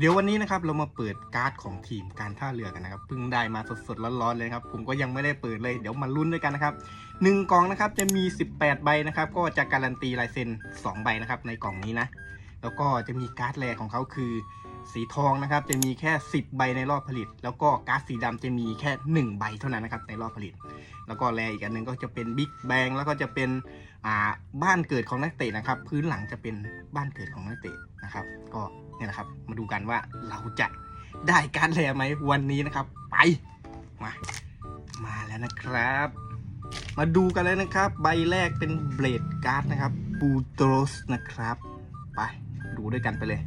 เดี๋ยววันนี้นะครับเรามาเปิดการ์ดของทีมการท่าเรือกันนะครับเพิ่งได้มาสดๆร้อนๆเลยครับผมก็ยังไม่ได้เปิดเลยเดี๋ยวมาลุ้นด้วยกันนะครับหนึ่งกล่องนะครับจะมี 18 ใบนะครับก็จะการันตีลายเซ็น 2 ใบนะครับในกล่องนี้นะแล้วก็จะมีการ์ดแรกของเขาคือ สีทองนะครับจะมีแค่ 10 ใบในรอบผลิต แล้วก็การ์ดสีดำจะมีแค่ 1 ใบเท่านั้นนะครับในรอบผลิต แล้วก็แรอีกอันหนึ่งก็จะเป็นบิ๊กแบงแล้วก็จะเป็นอ่าบ้านเกิดของนักเตะนะครับ พื้นหลังจะเป็นบ้านเกิดของนักเตะนะครับ ก็เนี่ยนะครับ มาดูกันว่าเราจะได้การแรไหมวันนี้นะครับ ไปมามาแล้วนะครับ มาดูกันเลยนะครับ ใบแรกเป็นเบลดการ์ดนะครับบูโตรสนะครับ ไปดูด้วยกันไปเลย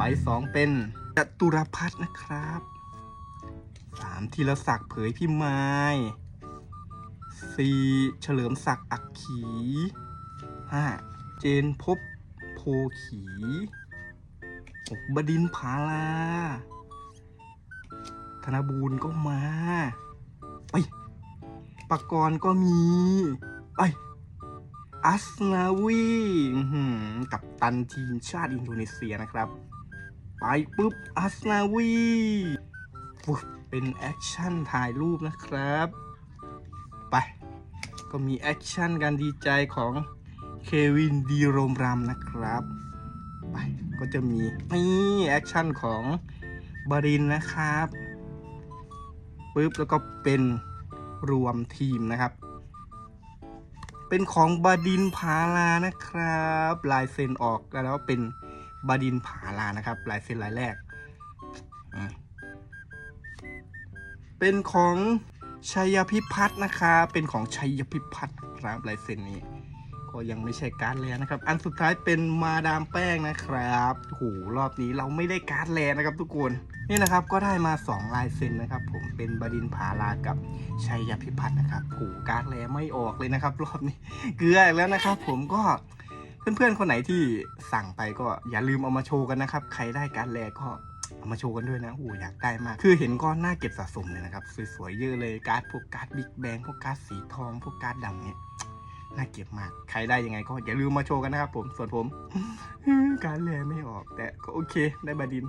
ใบสองเป็นจตุรพัฒน์นะครับสามธีรศักดิ์เผยพิมายสี่เฉลิมศักดิ์อักขีห้าเจนพบโพขีหกบดินทร์ผาลา ธนบูรณ์ก็มาไปปากรก็มีไปอัสนาวีกับตันทีมชาติอินโดนีเซียนะครับ ไปปุ๊บอัสนาวีปุ๊บเป็นแอคชั่นถ่ายรูปนะครับ ไป ก็มีแอคชั่นการดีใจของเควินดีโรมรัมนะครับ ไป ก็จะมีนี่แอคชั่นของบารินนะครับปุ๊บแล้วก็เป็นรวมทีมนะครับ เป็นของบาดินผาลานะครับ ลายเซ็นออกแล้วเป็น บาดินผาลานะครับลายเซ็นลายแรก เป็นของชัยพิพัฒน์นะครับเป็นของชัยพิพัฒน์นะครับลายเซ็นนี้ ก็ยังไม่ใช่การ์ดแลนะครับ อันสุดท้ายเป็นมาดามแป้งนะครับโหรอบนี้เราไม่ได้การ์ดแลนะครับ ทุกคนนี่นะครับก็ได้มา 2 ลายเซ็นนะครับ ผมเป็นบดินผาลากับชัยพิพัฒน์นะครับโอ้โหการ์ดแลไม่ออกเลยนะครับ รอบนี้เกลืออีกแล้วนะครับ ผมก็ เพื่อนๆ คนไหนที่สั่งไปก็อย่าลืมเอามาโชว์กันนะครับ ใครได้การแลก็เอามาโชว์กันด้วยนะโอ้อยากได้มาก คือเห็นก็น่าเก็บสะสมเลยนะครับ สวยๆ เยอะเลยการ์ดพวกการ์ดบิ๊กแบงพวกการ์ดสีทองพวกการ์ดดำเนี่ยน่าเก็บมาก ใครได้ยังไงก็อย่าลืมมาโชว์กันนะครับผม ส่วนผม การแลไม่ออกแต่ก็โอเค ได้บาดิน